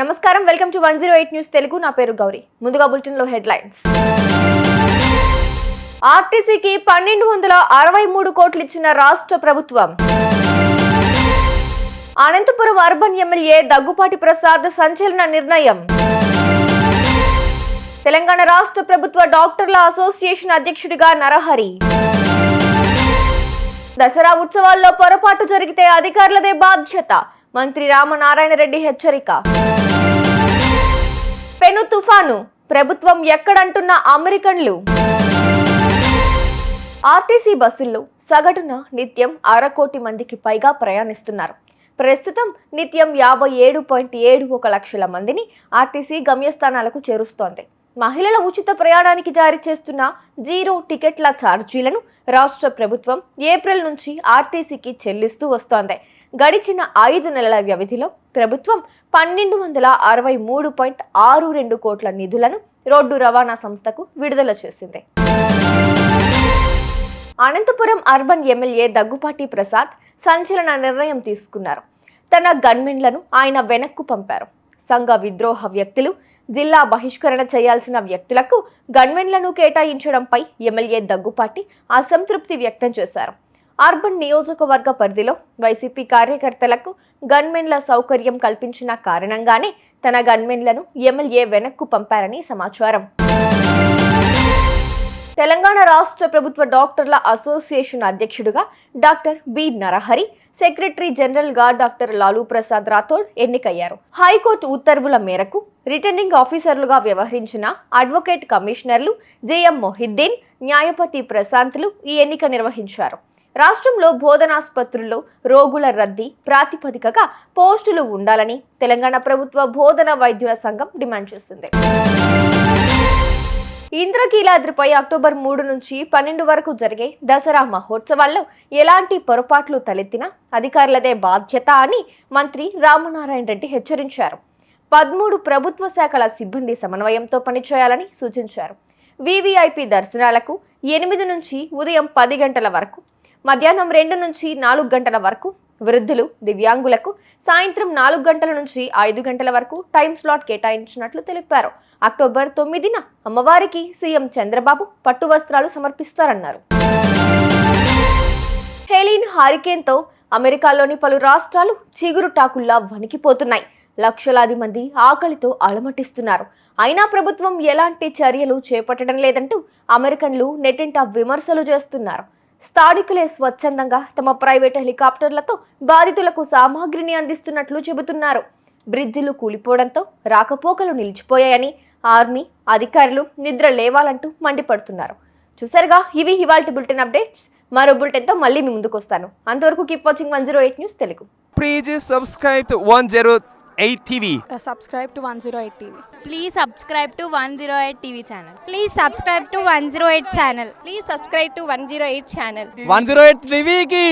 నమస్కారం. Welcome to one zero eight news Telugu. నా పేరు గౌరీ. ముందుగా బులెటిన్లో హెడ్లైన్స్. ఆర్టీసీకి పన్నెండు వందల అరవై మూడు కోట్లు ఇచ్చిన రాష్ట్ర ప్రభుత్వం. అనంతపురం అర్బన్ ఎమ్మెల్యే దగ్గుపాటి ప్రసాద్ సంచలన నిర్ణయం. తెలంగాణ రాష్ట్ర ప్రభుత్వ డాక్టర్ల అసోసియేషన్ అధ్యక్షుడిగా నరహరి. దసరా ఉత్సవాల్లో పొరపాటు జరిగితే అధికారులదే బాధ్యత. మంత్రి రామనారాయణ రెడ్డి హెచ్చరిక. పెను తుఫాను ప్రభుత్వం ఎక్కడంటున్న అమెరికన్లు. ఆర్టీసీ బస్సుల్లో సగటున నిత్యం అరకోటి మందికి పైగా ప్రయాణిస్తున్నారు. ప్రస్తుతం నిత్యం యాభై ఏడు పాయింట్ ఏడు ఒక లక్షల మందిని ఆర్టీసీ గమ్యస్థానాలకు చేరుస్తోంది. మహిళల ఉచిత ప్రయాణానికి జారీ చేస్తున్న జీరో టికెట్ల ఛార్జీలను రాష్ట్ర ప్రభుత్వం ఏప్రిల్ నుంచి ఆర్టీసీకి చెల్లిస్తూ వస్తోంది. గడిచిన ఐదు నెలల వ్యవధిలో ప్రభుత్వం పన్నెండు వందల అరవై మూడు పాయింట్ ఆరు రెండు కోట్ల నిధులను రోడ్డు రవాణా సంస్థకు విడుదల చేసింది. అనంతపురం అర్బన్ ఎమ్మెల్యే దగ్గుపాటి ప్రసాద్ సంచలన నిర్ణయం తీసుకున్నారు. తన గన్మెన్లను ఆయన వెనక్కు పంపారు. సంఘ విద్రోహ వ్యక్తులు జిల్లా బహిష్కరణ చేయాల్సిన వ్యక్తులకు గన్మెన్లను కేటాయించడంపై ఎమ్మెల్యే దగ్గుపాటి అసంతృప్తి వ్యక్తం చేశారు. అర్బన్ నియోజకవర్గ పరిధిలో వైసీపీ కార్యకర్తలకు గన్మెన్ల సౌకర్యం కల్పించిన కారణంగానే తన గన్మెన్లను ఎమ్మెల్యే వెనక్కు పంపారని సమాచారం. తెలంగాణ రాష్ట్ర ప్రభుత్వ డాక్టర్ల అసోసియేషన్ అధ్యక్షుడిగా డాక్టర్ బి నరహరి సెక్రటరీ జనరల్గా డాక్టర్ లాలూ ప్రసాద్ రాథోడ్ ఎన్నికయ్యారు. హైకోర్టు ఉత్తర్వుల మేరకు రిటర్నింగ్ ఆఫీసర్లుగా వ్యవహరించిన అడ్వకేట్ కమిషనర్లు జేఎం మొహిద్దీన్ న్యాయపతి ప్రశాంత్లు ఈ ఎన్నిక నిర్వహించారు. రాష్ట్రంలో బోధనాసుపత్రుల్లో రోగుల రద్దీ ప్రాతిపదికగా పోస్టులు ఉండాలని తెలంగాణ ప్రభుత్వ బోధన వైద్యుల సంఘం డిమాండ్ చేసింది. ఇంద్రకీలాద్రిపై అక్టోబర్ మూడు నుంచి పన్నెండు వరకు జరిగే దసరా మహోత్సవాల్లో ఎలాంటి పొరపాట్లు తలెత్తినా అధికారులదే బాధ్యత అని మంత్రి రామనారాయణ రెడ్డి హెచ్చరించారు. పదమూడు ప్రభుత్వ శాఖల సిబ్బంది సమన్వయంతో పనిచేయాలని సూచించారు. వివిఐపి దర్శనాలకు ఎనిమిది నుంచి ఉదయం పది గంటల వరకు మధ్యాహ్నం రెండు నుంచి నాలుగు గంటల వరకు వృద్ధులు దివ్యాంగులకు సాయంత్రం నాలుగు గంటల నుంచి ఐదు గంటల వరకు టైం స్లాట్ కేటాయించినట్లు తెలిపారు. అక్టోబర్ తొమ్మిదిన అమ్మవారికి సీఎం చంద్రబాబు పట్టు వస్త్రాలు సమర్పిస్తారన్నారు. హెలీన్ హారికేన్తో అమెరికాలోని పలు రాష్ట్రాలు చిగురుటాకుల్లా వణికిపోతున్నాయి. లక్షలాది మంది ఆకలితో అలమటిస్తున్నారు. అయినా ప్రభుత్వం ఎలాంటి చర్యలు చేపట్టడం లేదంటూ అమెరికన్లు నెటింట విమర్శలు చేస్తున్నారు. స్థానికులే స్వచ్ఛందంగా తమ ప్రైవేట్ హెలికాప్టర్లతో బాధితులకు సామాగ్రిని అందిస్తున్నట్లు చెబుతున్నారు. బ్రిడ్జిలు కూలిపోవడంతో రాకపోకలు నిలిచిపోయాయని ఆర్మీ అధికారులు నిద్ర లేవాలంటూ మండిపడుతున్నారు. చూసారుగా ఇవి ఇవాళ బులెటిన్ అప్డేట్స్. మరో బులెటిన్తో మళ్ళీ మీ ముందుకు వస్తాను అంతవరకు keep watching one zero eight news Telugu. Please subscribe one zero 108 TV. uh, subscribe to 108 TV. Please subscribe to 108 TV channel. Please subscribe to 108 channel. Please subscribe to 108 channel. 108 TV ki